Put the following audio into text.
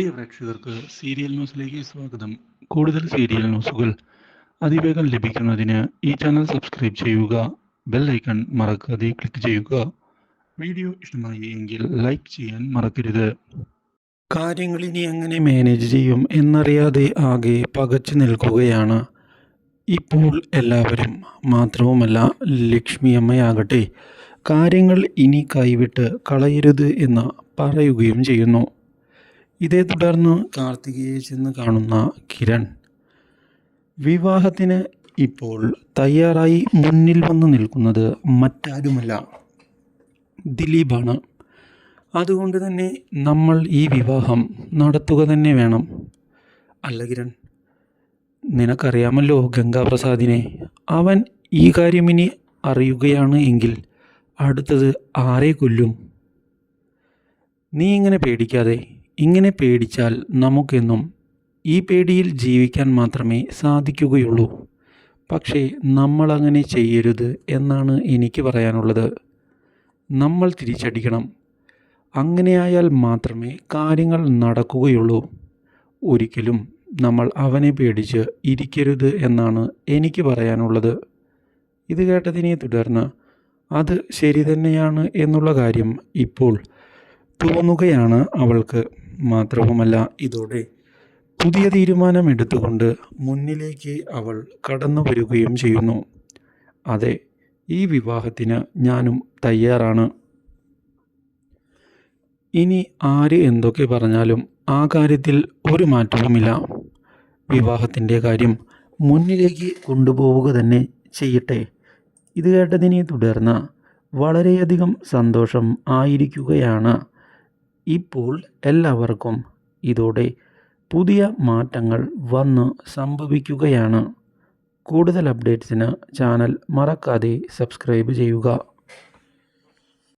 പ്രിയ പ്രേക്ഷകർക്ക് സീരിയൽ ന്യൂസിലേക്ക് സ്വാഗതം. കൂടുതൽ സീരിയൽ ന്യൂസുകൾ അതിവേഗം ലഭിക്കുന്നതിന് ഈ ചാനൽ സബ്സ്ക്രൈബ് ചെയ്യുക ബെൽ ഐക്കൺ മറക്കാതെ ക്ലിക്ക് ചെയ്യുക. വീഡിയോ ഇഷ്ടമായി എങ്കിൽ ലൈക്ക് ചെയ്യാൻ മറക്കരുത്. കാര്യങ്ങൾ ഇനി എങ്ങനെ മാനേജ് ചെയ്യും എന്നറിയാതെ ആകെ പകച്ചു നിൽക്കുകയാണ്. ഇപ്പോൾ എല്ലാവരും മാത്രവുമല്ല ലക്ഷ്മി അമ്മയാകട്ടെ കാര്യങ്ങൾ ഇനി കൈവിട്ട് കളയരുത് എന്ന് പറയുകയും ചെയ്യുന്നു. ഇതേ തുടർന്ന് കാർത്തികയെ ചെന്ന് കാണുന്ന കിരൺ. വിവാഹത്തിന് ഇപ്പോൾ തയ്യാറായി മുന്നിൽ വന്ന് നിൽക്കുന്നത് മറ്റാരുമല്ല ദിലീപാണ്. അതുകൊണ്ട് തന്നെ നമ്മൾ ഈ വിവാഹം നടത്തുക തന്നെ വേണം. അല്ല കിരൺ നിനക്കറിയാമല്ലോ ഗംഗാപ്രസാദിനെ. അവൻ ഈ കാര്യം ഇനി അറിയുകയാണ് എങ്കിൽ അടുത്തത് ആരെ കൊല്ലും? നീ ഇങ്ങനെ പേടിക്കാതെ ഇങ്ങനെ പേടിച്ചാൽ നമുക്കെന്നും ഈ പേടിയിൽ ജീവിക്കാൻ മാത്രമേ സാധിക്കുകയുള്ളൂ. പക്ഷേ നമ്മളങ്ങനെ ചെയ്യരുത് എന്നാണ് എനിക്ക് പറയാനുള്ളത്. നമ്മൾ തിരിച്ചടിക്കണം. അങ്ങനെയായാൽ മാത്രമേ കാര്യങ്ങൾ നടക്കുകയുള്ളൂ. ഒരിക്കലും നമ്മൾ അവനെ പേടിച്ച് ഇരിക്കരുത് എന്നാണ് എനിക്ക് പറയാനുള്ളത്. ഇത് കേട്ടതിനെ തുടർന്ന് അത് ശരി തന്നെയാണ് എന്നുള്ള കാര്യം ഇപ്പോൾ തോന്നുകയാണ് അവൾക്ക്. മാത്രവുമല്ല ഇതോടെ പുതിയ തീരുമാനം എടുത്തുകൊണ്ട് മുന്നിലേക്ക് അവൾ കടന്നു വരികയും ചെയ്യുന്നു. അതെ ഈ വിവാഹത്തിന് ഞാനും തയ്യാറാണ്. ഇനി ആര് എന്തൊക്കെ പറഞ്ഞാലും ആ കാര്യത്തിൽ ഒരു മാറ്റവുമില്ല. വിവാഹത്തിന്റെ കാര്യം മുന്നിലേക്ക് കൊണ്ടുപോവുക തന്നെ ചെയ്യട്ടെ. ഇത് കേട്ടതിനെ തുടർന്ന് വളരെയധികം സന്തോഷം ആയിരിക്കുകയാണ്. ഇപ്പോൾ എല്ലാവർക്കും ഇതോടെ പുതിയ മാറ്റങ്ങൾ വന്ന് സംഭവിക്കുകയാണ്. കൂടുതൽ അപ്ഡേറ്റ്സിന് ചാനൽ മറക്കാതെ സബ്സ്ക്രൈബ് ചെയ്യുക.